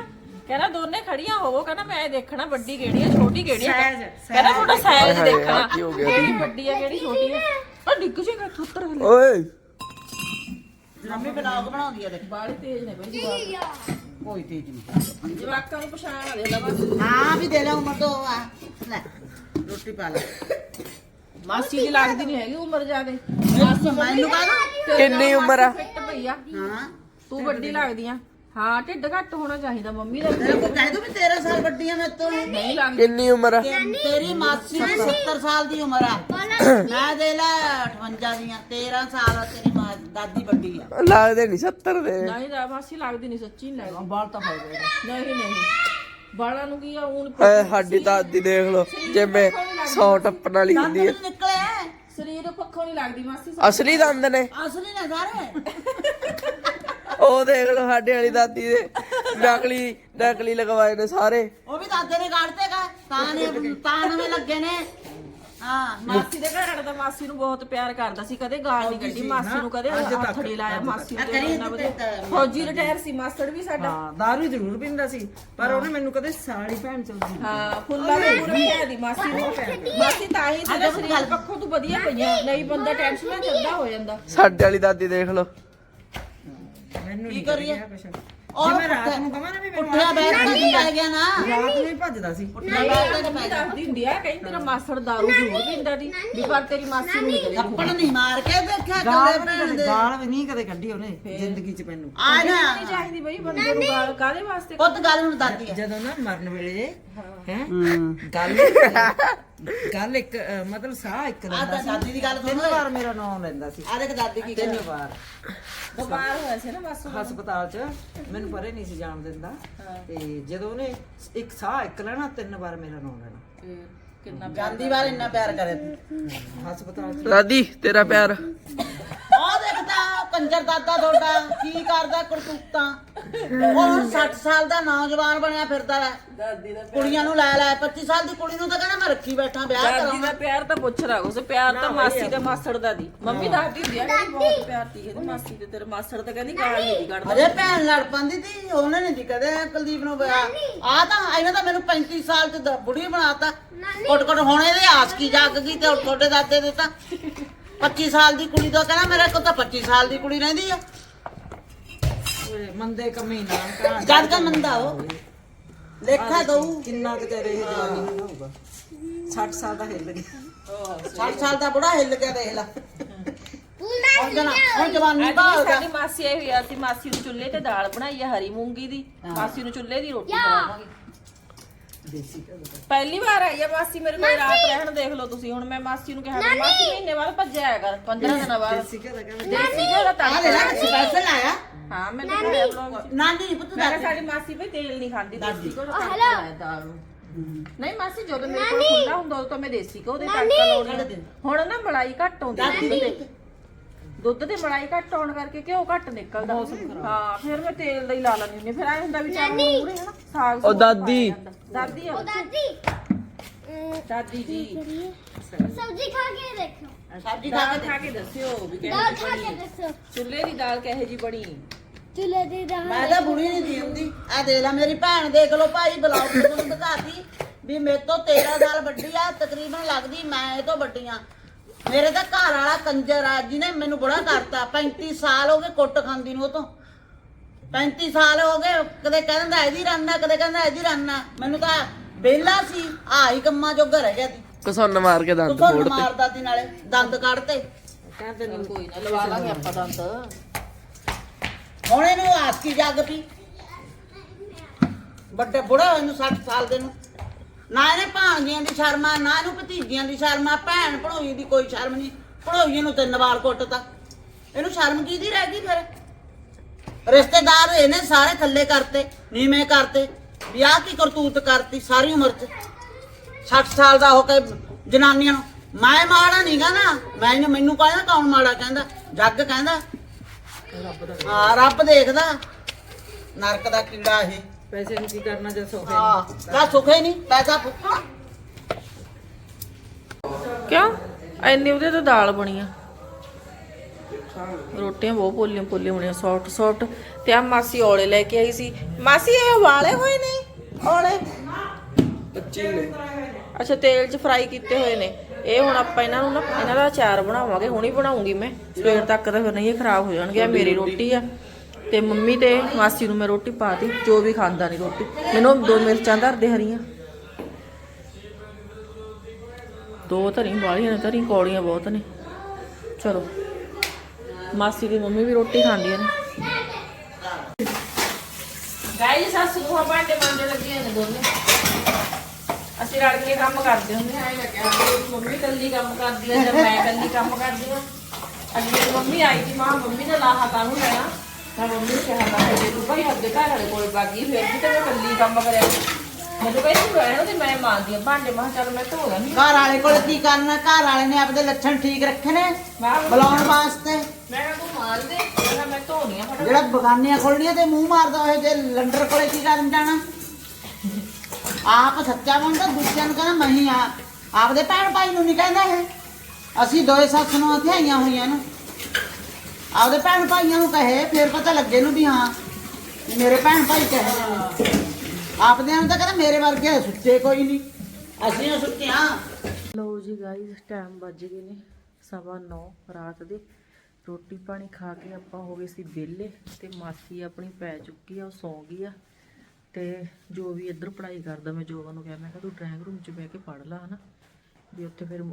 ਕਹਿੰਦਾ ਦੋਨੇ ਖੜੀਆਂ ਹੋਵੋ ਕਹਿੰਦਾ ਮੈਂ ਇਹ ਦੇਖਣਾ ਵੱਡੀ ਕਿਹੜੀ ਆ ਛੋਟੀ ਕਿਹੜੀ ਆ। ਕਹਿੰਦਾ ਤੁਹਾਡਾ ਸਾਈਜ਼ ਹਾਏ, ਦੇਖਣਾ। ਆਹ ਕੀ ਹੋ ਗਿਆ ਕਿਹੜੀ ਵੱਡੀ ਆ ਕਿਹੜੀ ਛੋਟੀ ਆ। ਉਹ ਡਿੱਗ ਜੇਗਾ ਥੁੱਤਰ ਹਲੇ। ਓਏ। ਮੰਮੀ ਬਲੌਗ ਬਣਾਉਂਦੀ ਆ ਦੇਖ। ਬਾਲੀ ਤੇਜ਼ ਨੇ ਬਈ ਜਵਾਕ। ਕੋਈ ਤੇਜ਼ ਨਹੀਂ। ਜਵਾਕਾਂ ਨੂੰ ਪਛਾਣ ਆ ਦੇ ਲਾ ਬਸ। ਹਾਂ ਵੀ ਦੇ ਲੈ ਉਮਰ ਤੋਂ ਆ। ਲੈ ਰੋਟੀ ਪਾ ਲੈ। ਮਾਸੀ ਦੀ ਲੱਗਦੀ ਨਹੀਂ ਹੈਗੀ ਉਮਰ ਜ਼ਿਆਦੇ। ਮੈਨੂੰ ਕਹਦਾ? ਕਿੰਨੀ ਉਮਰ ਆ? ਫਿੱਟ ਪਈ ਆ। ਹਾਂ। ਤੂੰ ਵੱਡੀ ਲੱਗਦੀ ਆ। ਹਾਂ ਢਿੱਡ ਘੱਟ ਹੋਣਾ ਚਾਹੀਦਾ ਮੰਮੀ ਦਾ। ਤੇਰੇ ਕੋ ਕਹਿ ਦੋ ਵੀ 13 ਸਾਲ ਵੱਡੀ ਆ ਮੈਂ ਤੋਂ। ਨਹੀਂ ਲੱਗਦੀ। ਕਿੰਨੀ ਉਮਰ ਆ? ਤੇਰੀ ਮਾਸੀ ਦੀ 70 ਸਾਲ ਦੀ ਉਮਰ ਆ। ਮੈਂ ਦੇ ਲੈ 58 ਦੀਆਂ 13 ਸਾਲ ਆ ਤੇਰੀ ਮਾਂ ਦਾਦੀ ਵੱਡੀ ਆ। ਲੱਗਦੇ ਨਹੀਂ 70 ਦੇ। ਨਹੀਂ ਦਾ ਮਾਸੀ ਲੱਗਦੀ ਨਹੀਂ ਸੱਚੀ ਨਹੀਂ ਲੱਗਦੀ। ਬਾਲ ਤਾਂ ਹੋ ਗਏ ਨਹੀਂ ਨਹੀਂ। ਬਾਲਾਂ ਨੂੰ ਕੀ ਆ ਓਏ ਸਾਡੀ ਦਾਦੀ ਦੇਖ ਲਓ ਜਿਵੇਂ 100 ਟੱਪਣ ਵਾਲੀ ਹੁੰਦੀ ਨਿਕਲੇ ਸਰੀਰ ਪੱਖੋਂ ਨਹੀਂ ਲੱਗਦੀ ਮਾਸੀ ਅਸਲੀ ਦੰਦ ਨੇ। ਅਸਲੀ ਨਾ ਸਾਰੇ ਉਹ ਦੇਖ ਲਓ ਸਾਡੇ ਵਾਲੀ ਦਾਦੀ ਦੇ ਨਕਲੀ ਨਕਲੀ ਲਗਵਾਏ ਨੇ ਸਾਰੇ। ਉਹ ਵੀ ਦਾਦੇ ਨੇ ਕੱਢਤੇ ਕਾ ਤਾਂ ਨੇ ਤਾਂ ਨਵੇਂ ਲੱਗੇ ਨੇ। ਹਾਂ ਮਾਸੀ ਦੇ ਘਰ ਵਾਲਾ ਤਾਂ ਮਾਸੀ ਨੂੰ ਬਹੁਤ ਪਿਆਰ ਕਰਦਾ ਸੀ ਕਦੇ ਗਾਲ ਨਹੀਂ ਕੱਢੀ ਮਾਸੀ ਨੂੰ ਕਦੇ ਹੱਥ ਨਹੀਂ ਲਾਇਆ ਮਾਸੀ ਨੂੰ ਕਰੀ ਇੰਨਾ ਵਧੀਆ ਫੌਜੀ ਰਿਟਾਇਰ ਸੀ ਮਾਸਟਰ ਵੀ ਸਾਡਾ। ਹਾਂ ਦਾਰੂ ਜ਼ਰੂਰ ਪੀਂਦਾ ਸੀ ਪਰ ਉਹਨੇ ਮੈਨੂੰ ਕਦੇ ਸਾਲੀ ਭੈਣ ਚੋਦੀ ਹਾਂ ਫੁੱਲਾਂ ਦੇ ਪੂਰੇ ਪਿਆ ਦੀ ਮਾਸੀ ਨੂੰ ਮਾਸੀ ਤਾਂ ਹੀ ਤੇਰਾ ਸਰੀਰ ਪੱਖੋਂ ਤੂੰ ਵਧੀਆ ਪਈਆਂ ਨਹੀਂ ਬੰਦਾ ਟੈਨਸ਼ਨ ਨਾਲ ਚੱਲਦਾ ਹੋ ਜਾਂਦਾ। ਸਾਡੇ ਵਾਲੀ ਦਾਦੀ ਦੇਖ ਲਓ। ਮੈਨੂੰ ਕੀ ਨਹੀਂ ਕਰੀਏ? ਕਰੀਏ ਕੁਛ ਉਹ ਜੇ ਮੈਂ ਰਾਤ ਨੂੰ ਕਹਾਂ ਨਾ ਵੀ ਮੈਨੂੰ ਉੱਠਿਆ ਬੈਠ ਕੇ ਪੈ ਗਿਆ ਨਾ। ਰਾਤ ਨੂੰ ਹੀ ਭੱਜਦਾ ਸੀ। ਉੱਠਿਆ ਬੈਠ ਕੇ ਪੈ ਗਿਆ। ਦੱਸਦੀ ਹੁੰਦੀ ਆ ਕਈ ਤੇਰਾ ਮਾਸੜ ਦਾਰੂ ਜ਼ਰੂਰ ਪੀਂਦਾ ਦੀ ਵੀ ਪਰ ਤੇਰੀ ਮਾਸੀ ਨੂੰ ਨਹੀਂ ਕਦੇ ਥੱਪੜ ਨਹੀਂ ਮਾਰ ਕੇ ਦੇਖਿਆ ਗਾਲ ਕੱਲੇ ਵੀ ਭੈਣ ਕਦੇ ਦੇ। ਗਾਲ ਵੀ ਨਹੀਂ ਕਦੇ ਕੱਢੀ ਉਹਨੇ ਜ਼ਿੰਦਗੀ 'ਚ ਮੈਨੂੰ। ਆ ਨਾ ਨਹੀਂ ਚਾਹੀਦੀ ਬਈ ਬੰਦੇ ਨੂੰ ਗਾਲ ਕਾਦੇ ਵਾਸਤੇ ਪੁੱਤ ਗੱਲ ਹੁਣ ਦਾਦੀ ਆ ਜਦੋਂ ਨਾ ਮਰਨ ਵੇਲੇ ਹੈ। ਗੱਲ ਗੱਲ ਇੱਕ ਅਹ, ਮਤਲਬ ਸਾਹ ਇੱਕ ਆ ਤਾਂ ਸੀ। ਦਾਦੀ ਦੀ ਗੱਲ ਤਿੰਨ ਸੁਣ ਵਾਰ ਮੇਰਾ ਨਾਮ ਲੈਂਦਾ ਸੀ। ਆ ਦੇਖ ਦਾਦੀ ਕੀ ਤਿੰਨ ਕਹਿੰਦੀ। ਵਾਰ। ਬੁਖਾਰ ਹੋਇਆ ਸੀ ਨਾ ਬਸ ਹਸਪਤਾਲ 'ਚ ਮੈਨੂੰ ਪਰੇ ਨਹੀਂ ਸੀ ਜਾਣ ਦਿੰਦਾ। ਤੇ ਜਦੋਂ ਉਹਨੇ ਇੱਕ ਸਾਹ ਇੱਕ ਲੈਣਾ ਤਿੰਨ ਵਾਰ ਮੇਰਾ ਨਾਮ ਲੈਣਾ। ਕਿੰਨਾ ਜਾਂਦੀ ਵਾਰ ਇੰਨਾ ਪਿਆਰ ਕਰੇ ਹਸਪਤਾਲ 'ਚ। ਦਾਦੀ ਤੇਰਾ ਪਿਆਰ। ਉਹ ਦੇਖਦਾ ਕੰਜਰ ਦਾਦਾ ਤੁਹਾਡਾ ਕੀ ਕਰਦਾ ਕਰਤੂਤਾਂ। ਉਹ ਹੁਣ 60 ਸਾਲ ਦਾ ਨੌਜਵਾਨ ਬਣਿਆ ਫਿਰਦਾ ਹੈ। ਦਾਦੀ ਦਾ ਕੁੜੀਆਂ ਨੂੰ ਲੈ ਲੈ 25 ਸਾਲ ਦੀ ਕੁੜੀ ਨੂੰ ਤਾਂ ਕਹਿੰਦਾ ਮੈਂ ਰੱਖੀ ਬੈਠਾ ਵਿਆਹ ਦਾਦੀ ਕਰਾਉਣਾ। ਦਾ ਪਿਆਰ ਤਾਂ ਪੁੱਛ ਰਾ ਉਸ ਪਿਆਰ ਤਾਂ ਮਾਸੀ ਤੇ ਮਾਸੜ ਦਾ ਦੀ। ਮੰਮੀ ਦੱਸਦੀ ਹੁੰਦੀ ਆ ਕਹਿੰਦੀ ਬਹੁਤ ਪਿਆਰ ਤੀ ਕਹਿੰਦੀ ਮਾਸੀ ਤੇ ਤੇਰੇ ਮਾਸੜ ਤੇ ਕਹਿੰਦੀ ਗਾਲ ਨਹੀਂ ਦੀ ਕੱਢਦਾ। ਅਰੇ ਭੈਣ ਲੜ ਪੰਦੀ ਤੀ ਉਹਨੇ ਨਹੀਂ ਦੀ ਕਦੇ ਕੁਲਦੀਪ ਨੂੰ ਵਿਆਹ ਆ ਤਾਂ ਇਹਨੇ ਤਾਂ ਮੈਨੂੰ 35 ਸਾਲ ਚ ਦ- ਬੁੜੀ ਬਣਾਤਾ। ਕੋਟ ਕੋਟ ਹੁਣ ਇਹਦੇ ਆਸ ਕੀ ਜਾਗ ਗਈ ਤੇ ਹੁਣ ਤੁਹਾਡੇ ਦਾਦੇ ਦੇ ਤਾਂ 25 ਸਾਲ ਦੀ ਕੁੜੀ ਤੋਂ ਕਹਿੰਦਾ ਮੇਰੇ ਕੋਲ ਤਾਂ 25 ਸਾਲ ਦੀ ਕੁੜੀ ਰਹਿੰਦੀ ਆ। ਓਏ ਮੰਦੇ ਕਮੀ ਨਾ ਕਹਾਂ ਜਦ ਕਾ ਮੰਦਾ ਉਹ। ਲੇਖਾ ਦਊ। ਕਿੰਨਾ ਕੁ ਤੇਰੇ ਇਹ ਜਵਾਨੀ ਨੂੰ ਹੋਊਗਾ। 60 ਸਾਲ ਦਾ ਹਿੱਲ ਗਿਆ। 60 ਸਾਲ ਦਾ ਬੁੜਾ ਹਿੱਲ ਕੇ ਦੇਖ ਲੈ। ਪੂਲਾ ਹੁਣ ਜਨਾ ਹੁਣ ਜਵਾਨੀ ਅੱਜ ਦਾ ਵੀ ਸਾਡੀ ਮਾਸੀ ਆਈ ਹੋਈ ਆ ਅਸੀਂ ਮਾਸੀ ਨੂੰ ਚੁੱਲ੍ਹੇ ਤੇ ਦਾਲ ਬਣਾਈ ਆ ਹਰੀ ਮੂੰਗੀ ਦੀ। ਮਾਸੀ ਨੂੰ ਚੁੱਲ੍ਹੇ ਦੀ ਰੋਟੀ ਬਣਾਵਾਂਗੇ ਪਹਿਲੀ ਵਾਰ ਆਈ ਆ ਮਾਸੀ ਮੇਰੇ ਕੋਲ ਰਾਤ ਰਹਿਣ ਦੇਖ ਲਓ ਤੁਸੀਂ ਹੁਣ ਮੈਂ ਮਾਸੀ ਨੂੰ ਕਿਹਾ ਕਿ ਮਾਸੀ ਮਹੀਨੇ ਬਾਅਦ ਭੱਜਿਆ ਕਰ 15 ਦਿਨਾਂ ਬਾਅਦ। ਦੇਸੀ ਘਿਓ ਦਾ ਤੜਕਾ ਲੈ ਸਪੈਸ਼ਲ ਆਇਆ। ਹਾਂ ਮੈਂ ਦਿਖਾਇਆ vlog 'ਚ। ਨਾਨੀ ਪੁੱਤ ਮੈਂ ਦਾ ਕਿਹਾ ਸਾਡੀ ਮਾਸੀ ਵੀ ਤੇਲ ਨਹੀਂ ਖਾਂਦੀ ਦੇਸੀ ਘਿਓ ਦਾ ਤੜਕਾ ਲਾਇਆ ਦਾਲ। ਨੂੰ ਨਹੀਂ ਮਾਸੀ ਜਦੋਂ ਮੇਰੇ ਕੋਲ ਖੁੱਲਾ ਹੁੰਦਾ ਉਦੋਂ ਤਾਂ ਮੈਂ ਦੇਸੀ ਘਿਓ ਦੇ ਤੜਕਾ ਲਾਉਣੀ ਆ। ਹੁਣ ਨਾ ਮਲਾਈ ਘੱਟ ਆਉਂਦੀ ਆ ਦੁੱਧ ਤੇ। ਦੁੱਧ ਤੇ ਮਲਾਈ ਘੱਟ ਆਉਣ ਕਰਕੇ ਘਿਓ ਘੱਟ ਨਿਕਲਦਾ। ਹਾਂ ਫਿਰ ਮੈਂ ਤੇਲ ਦਾ ਹੀ ਲਾ ਲੈਂਦੀ ਹੁੰਦੀ ਆ। ਫਿਰ ਐ ਹੁੰਦਾ ਵੀ ਚਾਹ ਮੂਰੇ ਹਨਾ ਸਾਗ ਉਹ ਦਾਦੀ। ਦਾਦੀ ਆ ਦਾਦੀ। ਦਾਦੀ ਜੀ। ਸਬਜ਼ੀ ਖਾ ਕੇ ਦੇਖੋ ਸਬਜ਼ੀ ਖਾ ਕੇ ਖਾ ਕੇ ਦੱਸਿਓ ਵੀ ਦਾਲ ਖਾ ਕੇ ਦੱਸੋ। ਚੁੱਲ੍ਹੇ ਦੀ ਦਾਲ ਕਿਹੋ ਜੀ ਬਣੀ? ਚੁੱਲ੍ਹੇ ਦੀ ਦਾਲ ਮੈਂ ਤਾਂ ਬੁੜੀ ਨਹੀਂ ਦੀ ਹੁੰਦੀ। ਆ ਦੇਖ ਲੈ ਮੇਰੀ ਭੈਣ ਦੇਖ ਲਓ ਭਾਈ ਬਲੌਗ ਤੁਹਾਨੂੰ ਦਿਖਾਤੀ ਵੀ ਮੇਰੇ ਤੋਂ 13 ਸਾਲ ਵੱਡੀ ਆ ਤਕਰੀਬਨ ਲੱਗਦੀ ਮੈਂ ਇਹ ਤੋਂ ਵੱਡੀ ਆ। ਮੇਰੇ ਤਾਂ ਘਰ ਵਾਲਾ ਕੰਜਰ ਆ ਜਿਹਨੇ ਮੈਨੂੰ ਬੜਾ ਕਰਤਾ। 35 ਸਾਲ ਹੋ ਗਏ ਕੁੱਟ ਖਾਂਦੀ ਨੂੰ ਉਹ ਤੋਂ। 35 ਸਾਲ ਹੋ ਗਏ ਕਦੇ ਕਹਿੰਦਾ ਇਹਦੀ ਰੰਨਾ ਕਦੇ ਕਹਿੰਦਾ ਇਹਦੀ ਰੰਨਾ ਮੈਨੂੰ ਤਾਂ ਵਿਹਲਾ ਸੀ ਆ ਹੀ ਕੰਮਾਂ ਜੋਗਾ ਰਹਿ ਗਿਆ ਸੀ। ਕਸਨ ਮਾਰ ਕੇ ਤੂੰ ਦੰਦ ਤੁਹਾਨੂੰ ਫੋੜਤੇ। ਮਾਰਦਾ ਸੀ ਨਾਲੇ ਦੰਦ ਕੱਢਤੇ ਕਹਿੰਦੇ ਨਹੀਂ ਕੋਈ ਨਾ ਲਵਾ ਲਾਂਗੇ ਆਪਾਂ ਦੰਦ। ਹੁਣ ਇਹਨੂੰ ਆਸਕੀ ਜੱਗ ਪੀ? ਵੱਡੇ ਬੁੜਾ ਹੋਏ ਨੂੰ 60 ਸਾਲ ਦੇ ਨੂੰ। ਨਾ ਇਹਨੇ ਭਾਂਜੀਆਂ ਦੀ ਸ਼ਰਮ ਆ ਨਾ ਇਹਨੂੰ ਭਤੀਜੀਆਂ ਦੀ ਸ਼ਰਮ ਆ ਭੈਣ ਭਣੋਈ ਦੀ ਕੋਈ ਸ਼ਰਮ ਨਹੀਂ। ਭਣੋਈ ਨੂੰ ਤਿੰਨ ਵਾਰ ਕੁੱਟਤਾ। ਇਹਨੂੰ ਸ਼ਰਮ ਕਿਹਦੀ ਰਹਿ ਗਈ ਫਿਰ? ਰਿਸ਼ਤੇਦਾਰ ਇਹਨੇ ਸਾਰੇ ਥੱਲੇ ਕਰਤੇ ਨੀਵੇਂ ਕਰਤੇ ਵਿਆਹ ਕੀ ਕਰਤੂਤ ਕਰਤੀ ਸਾਰੀ ਉਮਰ ਚ? 60 ਸਾਲ ਦਾ ਹੋ ਕੇ ਜਨਾਨੀਆਂ ਨੂੰ। ਮੈਂ ਮਾੜਾ ਨਹੀਂਗਾ ਨਾ। ਮੈਨੂੰ ਮੈਨੂੰ ਕਹਿੰਦਾ ਕੌਣ ਮਾੜਾ ਕਹਿੰਦਾ? ਜੱਗ ਕਹਿੰਦਾ। ਹਾਂ ਰੱਬ ਦੇਖਦਾ। ਨਰਕ ਦਾ ਕੀੜਾ ਇਹ। ਪੈਸੇ ਨੂੰ ਕੀ ਕਰਨਾ ਜੇ ਸੋਫੇ ਹਾਂ ਕਾ ਸੁਖੇ ਨਹੀਂ। ਪੈਸਾ ਫੁੱਕਾ ਕਿਉਂ? ਐਨੀ ਉਹਦੇ ਤੋਂ ਦਾਲ ਬਣੀ ਆ। ਰੋਟੀਆਂ ਬਹੁਤ ਪੋਲੀਆਂ ਪੋਲੀਆਂ ਬਣੀਆਂ। ਸੌਫਟ ਸੌਫਟ ਤੇ ਆ ਮਾਸੀ ਔਲੇ ਲੈ ਕੇ ਆਈ ਸੀ। ਮਾਸੀ ਇਹ ਵਾਲੇ ਹੋਏ ਨੇ? ਔਲੇ? ਕੱਚੀ ਨੇ। ਅੱਛਾ, ਤੇਲ 'ਚ ਫਰਾਈ ਕੀਤੇ ਹੋਏ ਨੇ। ਇਹ ਹੁਣ ਆਪਾਂ ਇਹਨਾਂ ਨੂੰ ਨਾ, ਇਹਨਾਂ ਦਾ ਅਚਾਰ ਬਣਾਵਾਂਗੇ, ਹੁਣੀ ਬਣਾਉਂਗੀ ਮੈਂ। ਸਵੇਰ ਤੱਕ ਤਾਂ ਫਿਰ ਨਹੀਂ, ਇਹ ਖਰਾਬ ਹੋ ਜਾਣਗੇ, ਇਹ ਮੇਰੀ ਰੋਟੀ ਆ। ਤੇ ਮੰਮੀ ਤੇ ਮਾਸੀ ਨੂੰ ਮੈਂ ਰੋਟੀ ਪਾਤੀ, ਜੋ ਵੀ ਖਾਂਦਾ ਨਹੀਂ ਰੋਟੀ। ਮੈਨੂੰ ਦੋ ਮਿਰਚਾਂ ਧਰ ਹਰੀਆਂ। ਦੋ ਧਰੀ ਵਾਲੀਆਂ ਨੇ ਧਰੀ ਕੌੜੀਆਂ ਬਹੁਤ ਨੇ। ਚਲੋ, ਮਾਸੀ ਦੀ ਮੰਮੀ ਵੀ ਰੋਟੀ ਖਾਂਦੀਆਂ ਨੇ। ਗਾਈ ਸੱਸ ਨੂੰ ਭਾਂਡੇ ਮਾਂਜਣ ਲੱਗੀਆਂ ਨੇ ਦੋਨੇ। ਅਸੀਂ ਰਲ ਕੇ ਕੰਮ ਕਰਦੇ ਹੁੰਦੇ ਹਾਂ। ਇਹ ਲੱਗਿਆ ਵੀ ਮੰਮੀ ਕੱਲੀ ਕੰਮ ਕਰਦੀ ਹੈ ਜਾਂ ਮੈਂ ਕੱਲੀ ਕੰਮ ਕਰਦੀ ਅੱਜ ਮੇਰੀ ਮੰਮੀ ਆਈ ਸੀ ਮਾਂ ਮੰਮੀ ਨੇ ਲਾਹਾ ਕਾਹਨੂੰ ਲੈਣਾ? ਮੈਂ ਮੰਮੀ ਨੂੰ ਕਿਹਾ ਮੈਂ ਜੇ ਤੂੰ ਭਾਈ ਆਪਦੇ ਘਰ ਵਾਲੇ ਕੋਲ ਬਾਗੀ ਫਿਰ ਵੀ ਤੇ ਮੈਂ ਕੱਲੀ ਕੰਮ ਕਰਿਆ ਮੈਨੂੰ ਕਹਿੰਦੀ ਤੂੰ ਰਹਿਣਾ ਤੇ ਮੈਂ ਮਾਰਦੀ ਆ ਭਾਂਡੇ। ਮਾਂ ਚੱਲ ਮੈਂ ਧੋ ਦਾਂਗੀ ਘਰ ਵਾਲੇ ਕੋਲ ਕੀ ਕਰਨਾ? ਘਰ ਵਾਲੇ ਨੇ ਆਪਦੇ ਲੱਛਣ ਠੀਕ ਰੱਖੇ ਨੇ ਬੁਲਾਉਣ ਵਾਸਤੇ। ਮੈਂ ਕਿਹਾ ਤੂੰ ਮਾਰ ਦੇ। ਮੈਂ ਕਿਹਾ ਮੈਂ ਧੋਣੀ ਆ ਫਟਾਫਟ। ਜਿਹੜਾ ਬਗਾਨੀਆਂ ਖੋਲਣੀਆਂ ਤੇ ਮੂੰਹ ਮਾਰਦਾ ਹੋਏ ਜੇ ਲੰਡਰ ਕੋਲੇ ਕੀ ਕਰਨ ਜਾਣਾ? ਆਪ ਸੱਚਾ ਬਣਦਾ ਦੂਜਿਆਂ ਨੂੰ ਕਹਿੰਦਾ ਮੈਂ ਆ। ਆਪਦੇ ਭੈਣ ਭਾਈ ਨੂੰ ਨਹੀਂ ਕਹਿੰਦਾ ਇਹ। ਅਸੀਂ ਦੋਏ ਸੱਸ ਨੂੰ ਹਥਿਆਈਆਂ ਹੋਈਆਂ ਨੂੰ। ਆਪਦੇ ਭੈਣ ਭਾਈਆਂ ਨੂੰ ਕਹੇ, ਫਿਰ ਪਤਾ ਲੱਗੇ ਨੂੰ ਵੀ ਹਾਂ, ਮੇਰੇ ਭੈਣ ਭਾਈ ਕਹੇ। ਆਪਦੇ ਨੂੰ ਤਾਂ ਕਹਿੰਦਾ ਮੇਰੇ ਵਰਗੇ ਸੁੱਚੇ ਕੋਈ ਨਹੀਂ ਅਸੀਂ ਓ ਸੁੱਚੇ ਹਾਂ। ਲਓ ਜੀ ਗਾਈਸ ਟਾਈਮ ਵੱਜ ਗਏ ਨੇ ਸਵਾ 9 ਰਾਤ ਦੇ। ਰੋਟੀ ਪਾਣੀ ਖਾ ਕੇ ਆਪਾਂ ਹੋ ਗਏ ਸੀ ਵਿਹਲੇ ਤੇ ਮਾਸੀ ਆਪਣੀ ਪੈ ਚੁੱਕੀ ਆ, ਉਹ ਸੌਂ ਗਈ ਆ। ਤੇ ਜੋ ਵੀ ਇੱਧਰ ਪੜ੍ਹਾਈ ਕਰਦਾ ਮੈਂ ਜੋਬਨ ਨੂੰ ਕਿਹਾ ਮੈਂ ਕਿਹਾ ਤੂੰ ਡਰਾਇੰਗ ਰੂਮ 'ਚ ਬਹਿ ਕੇ ਪੜ੍ਹ ਲੈ ਹਨਾ। ਵੀ ਉੱਥੇ ਫਿਰ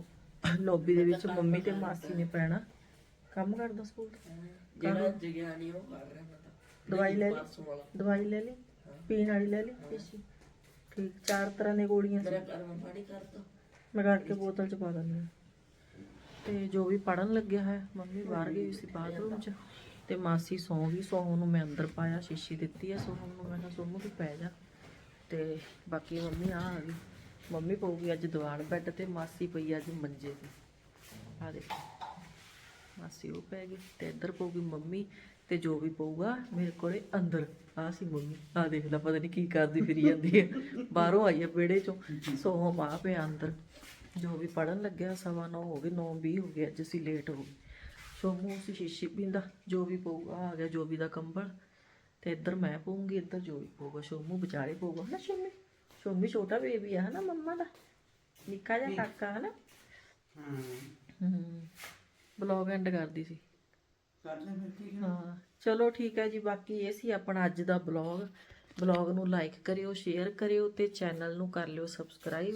ਲੌਬੀ ਦੇ ਵਿੱਚ ਮੰਮੀ ਤੇ ਮਾਸੀ ਨੇ ਪੈਣਾ। ਕੰਮ ਕਰਦਾ ਸਕੂਲ? ਜਿਹੜਾ ਜਗਿਆਨੀ ਉਹ ਕਰ ਰਿਹਾ ਮੈਂ ਤਾਂ ਦਵਾਈ ਲੈ ਲਈ? ਦਵਾਈ ਲੈ ਲਈ? ਪੀਣ ਵਾਲੀ ਲੈ ਲਈ? ਪੀਸੀ? ਠੀਕ ਚਾਰ ਤਰ੍ਹਾਂ ਦੀਆਂ ਗੋਲੀਆਂ ਸੀ। ਮੈਂ ਕੱਢ ਕੇ ਬੋਤਲ ਚ ਪਾ ਦਿੰਦੀ ਹਾਂ। ਤੇ ਜੋ ਵੀ ਪੜਨ ਲੱਗਿਆ ਹੈ ਮੰਮੀ ਬਾਹਰ ਗਈ ਸੀ ਬਾਥਰੂਮ ਚ। ਤੇ ਮਾਸੀ ਸੌਂ ਗਈ ਸੋਹਣ ਨੂੰ ਮੈਂ ਅੰਦਰ ਪਾਇਆ, ਸ਼ੀਸ਼ੀ ਦਿੱਤੀ ਆ ਸੋਹਣ ਨੂੰ ਮੈਂ ਕਿਹਾ ਸੋਹਣ ਤੂੰ ਪੈ ਜਾ। ਤੇ ਬਾਕੀ ਮੰਮੀ ਆ ਆ ਗਈ। ਮੰਮੀ ਪਊਗੀ ਅੱਜ ਦੀਵਾਨ ਬੈੱਡ ਤੇ, ਮਾਸੀ ਪਈ ਅੱਜ ਮੰਜੇ ਤੇ। ਆ ਦੇਖ, ਮਾਸੀ ਉਹ ਪੈ ਗਈ ਤੇ ਇੱਧਰ ਪਊਗੀ ਮੰਮੀ ਤੇ ਜੋ ਵੀ ਪਊਗਾ ਮੇਰੇ ਕੋਲੇ ਅੰਦਰ। ਆ ਸੀ ਮੰਮੀ ਆ ਦੇਖਦਾ ਪਤਾ ਨਹੀਂ ਕੀ ਕਰਦੀ ਫਿਰੀ ਜਾਂਦੀ ਹੈ ਬਾਹਰੋਂ ਆਈ ਹੈ ਵਿਹੜੇ ਚੋਂ, ਸੋ ਮਾਂ ਪਿਆ ਅੰਦਰ। ਜੋ ਵੀ ਪੜਨ ਲੱਗਿਆ, ਸਵਾ ਨੌ ਹੋ ਗਏ 9:20 ਹੋ ਗਏ, ਅੱਜ ਅਸੀਂ ਲੇਟ ਹੋ ਗਏ। ਸੋਮੂ ਸੀ ਸ਼ੀਸ਼ੀ ਪੀਂਦਾ ਜੋ ਵੀ ਪਊਗਾ ਆ ਗਿਆ ਜੋ ਵੀ ਦਾ ਕੰਬਲ ਤੇ ਇੱਧਰ ਮੈਂ ਪਊਂਗੀ ਇੱਧਰ ਜੋ ਵੀ ਪਊਗਾ ਸ਼ੋਮੂ ਵਿਚਾਲੇ ਪਊਗਾ ਨਾ ਸ਼ੋਮੀ? ਸ਼ੋਮੀ ਛੋਟਾ ਬੇਬੀ ਆ ਹਨਾ ਮੰਮਾ ਦਾ? ਨਿੱਕਾ ਜਿਹਾ ਕਾਕਾ ਹਨਾ? ਹੂੰ। ਬਲੌਗ ਐਂਡ ਕਰਦੀ ਸੀ। ਹਾਂ। ਚਲੋ ਠੀਕ ਹੈ ਜੀ ਬਾਕੀ ਇਹ ਸੀ ਆਪਣਾ ਅੱਜ ਦਾ ਬਲੌਗ ਬਲੌਗ ਨੂੰ ਲਾਈਕ ਕਰਿਓ ਸ਼ੇਅਰ ਕਰਿਓ ਤੇ ਚੈਨਲ ਨੂੰ ਕਰ ਲਿਓ ਸਬਸਕ੍ਰਾਈਬ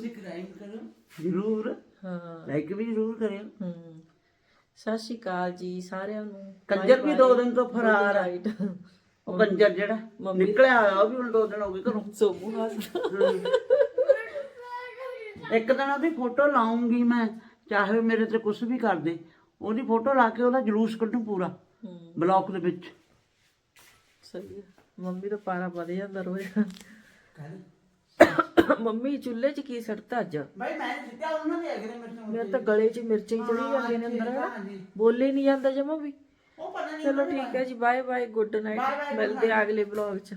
ਜ਼ਰੂਰ। ਹਾਂ। ਲਾਈਕ ਵੀ ਜ਼ਰੂਰ ਕਰਿਓ। ਹੂੰ। ਸਤਿ ਸ਼੍ਰੀ ਅਕਾਲ ਜੀ ਸਾਰਿਆਂ ਨੂੰ। ਕੰਜਰ ਵੀ ਦੋ ਦਿਨ ਤੋਂ ਫਰਾਰ ਆ। ਰਾਈਟ ਉਹ ਕੰਜਰ ਜਿਹੜਾ ਨਿਕਲਿਆ ਹੋਇਆ ਉਹ ਵੀ ਹੁਣ ਦੋ ਦਿਨ ਹੋ ਗਏ ਘਰੋਂ। ਸੋਮੂ ਹੱਸਦਾ ਇੱਕ ਦਿਨ ਉਹਦੀ ਫੋਟੋ ਲਾਉਂਗੀ ਮੈਂ ਚਾਹੇ ਮੇਰੇ ਤੇ ਕੁਝ ਵੀ ਕਰ ਦੇ। ਉਹਦੀ ਫੋਟੋ ਲਾ ਕੇ ਉਹਦਾ ਜਲੂਸ ਕੱਢੂ ਪੂਰਾ ਬਲੌਕ ਦੇ ਵਿੱਚ। ਸਹੀ ਮੰਮੀ ਤਾਂ ਪਾਰਾ ਵਧ ਜਾਂਦਾ ਰੋਜ਼। ਮੰਮੀ ਚੁੱਲ੍ਹੇ 'ਚ ਕੀ ਸੜਤਾ ਅੱਜ? ਬਾਈ ਮੈਂ ਜਿੱਤਿਆ ਉਹਨਾਂ ਦੇ ਅਗਲੇ ਮੇਰੇ ਮੇਰੇ ਤਾਂ ਗਲੇ 'ਚ ਮਿਰਚਾਂ ਹੀ ਚੜੀ ਜਾਂਦੀਆਂ ਨੇ ਅੰਦਰ। ਬੋਲੇ ਨਹੀਂ ਜਾਂਦਾ ਜਮਾ ਵੀ। ਉਹ ਪਤਾ ਨਹੀਂ ਚਲੋ ਠੀਕ ਹੈ ਜੀ ਬਾਏ ਬਾਏ ਗੁੱਡ ਨਾਈਟ। ਮਿਲਦੇ ਆ ਅਗਲੇ ਵਲੌਗ 'ਚ।